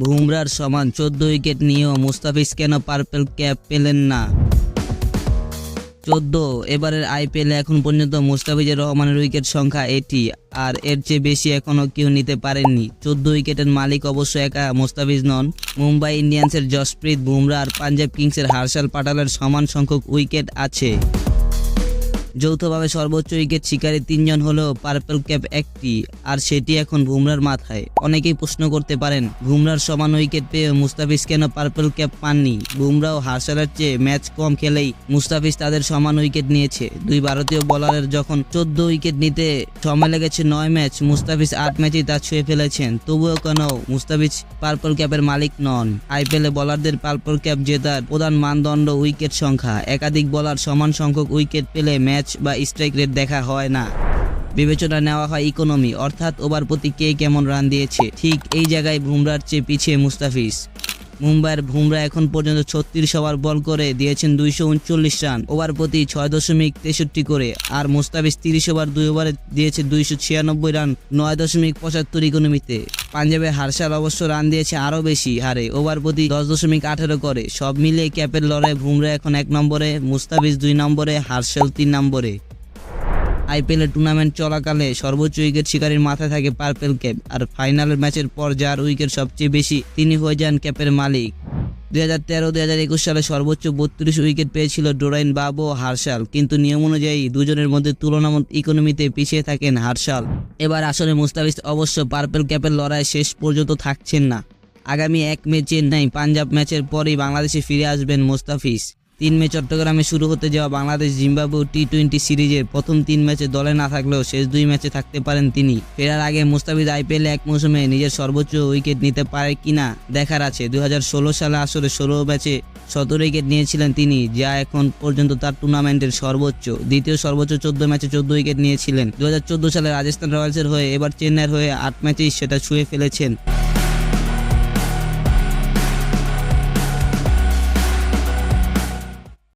বুমরার সমান চোদ্দ উইকেট নিয়েও মুস্তাফিজ কেন পার্পেল ক্যাপ পেলেন না? চোদ্দ, এবারের আইপিএলে এখন পর্যন্ত মুস্তাফিজুর রহমানের উইকেট সংখ্যা এটি, আর এর চেয়ে বেশি এখনও কেউ নিতে পারেননি। চোদ্দ উইকেটের মালিক অবশ্য একা মুস্তাফিজ নন। মুম্বাই ইন্ডিয়ান্সের জসপ্রীত বুমরা আর পাঞ্জাব কিংসের হার্ষাল পাটালের সমান সংখ্যক উইকেট আছে। যৌথভাবে সর্বোচ্চ উইকেট শিকারী তিনজন হলেও পার্পল ক্যাপ একটি, আর সেটি এখন বুমরার মাথায়। অনেকেই প্রশ্ন করতে পারেন, বুমরার সমান উইকেট পেয়ে মুস্তাফিজ কেন পার্পল ক্যাপ পাননি? বুমরা ও হার্ষালের চেয়ে ম্যাচ কম খেলেই মুস্তাফিজ তাদের সমান উইকেট নিয়েছে। দুই ভারতীয় বলারের যখন চোদ্দ উইকেট নিতে সময় লেগেছে নয় ম্যাচ, মুস্তাফিজ আট ম্যাচেই তা ছুঁয়ে ফেলেছেন। তবুও কেন মুস্তাফিজ পার্পল ক্যাপের মালিক নন? আইপিএলে বোলারদের পার্পল ক্যাপ জেতার প্রধান মানদণ্ড উইকেট সংখ্যা। একাধিক বলার সমান সংখ্যক উইকেট পেলে ম্যাচ বা স্ট্রাইক রেট দেখা হয় না। বিবেচনা নেওয়া হয় ইকোনমি অর্থাৎ ওভার প্রতি কে কেমন রান দিয়েছে। ঠিক এই জায়গায় বুমরার চেয়ে পিছিয়ে মুস্তাফিজ। মুম্বাইয়ের বুমরা এখন পর্যন্ত ছত্রিশ ওভার বল করে দিয়েছেন দুইশো উনচল্লিশ রান, ওভার প্রতি ছয় দশমিক তেষট্টি করে। আর মুস্তাফিজ তিরিশ ওভার দুই ওভারে দিয়েছে দুইশো ছিয়ানব্বই রান, নয় দশমিক পঁচাত্তর ইকোনমিতে পাঞ্জাবে হারসাল অবশ্য রান দিয়েছে আরও বেশি হারে। ওভার প্রতি দশ দশমিক আঠেরো করে। সব মিলিয়ে ক্যাপের লড়াই ভুমরা এখন এক নম্বরে, মুস্তাফিজ দুই নম্বরে, হারশাল তিন নম্বরে। আইপিএলের টুর্নামেন্ট চলাকালে সর্বোচ্চ উইকেট শিকারীর মাথায় থাকে পার্পেল ক্যাপ আর ফাইনালের ম্যাচের পর যার উইকেট সবচেয়ে বেশি, তিনি হয়ে যান ক্যাপের মালিক। দুই হাজার তেরো হাজার একুশ সালে সর্বোচ্চ বত্রিশ উইকেট পেয়েছিল ডোরাইন বাব ও হার্শাল। কিন্তু নিয়ম অনুযায়ী দুজনের মধ্যে তুলনামূলক ইকোনমিতে পিছিয়ে থাকেন হার্শাল। এবার আসলে মুস্তাফিজ অবশ্য পার্পেল ক্যাপের লড়াই শেষ পর্যন্ত থাকছেন না। আগামী এক মে চেন্নাই পাঞ্জাব ম্যাচের পরই বাংলাদেশে ফিরে আসবেন মুস্তাফিজ। তিন মে চট্টগ্রামে শুরু হতে যাওয়া বাংলাদেশ জিম্বাবু টি টোয়েন্টি সিরিজের প্রথম তিন ম্যাচে দলে না থাকলেও শেষ দুই ম্যাচে থাকতে পারেন তিনি। ফেরার আগে মুস্তাফিজ আইপিএলে এক মৌসুমে নিজের সর্বোচ্চ উইকেট নিতে পারে কিনা দেখার আছে। দু হাজার ষোলো সালে আসলে ষোলো ম্যাচে সতেরো উইকেট নিয়েছিলেন তিনি, যা এখন পর্যন্ত তার টুর্নামেন্টের সর্বোচ্চ, দ্বিতীয় সর্বোচ্চ চোদ্দ ম্যাচে চোদ্দ উইকেট নিয়েছিলেন। দু হাজার চোদ্দ সালে রাজস্থান রয়্যালসের হয়ে এবার চেন্নাইয়ের হয়ে আট ম্যাচেই সেটা ছুঁয়ে ফেলেছেন।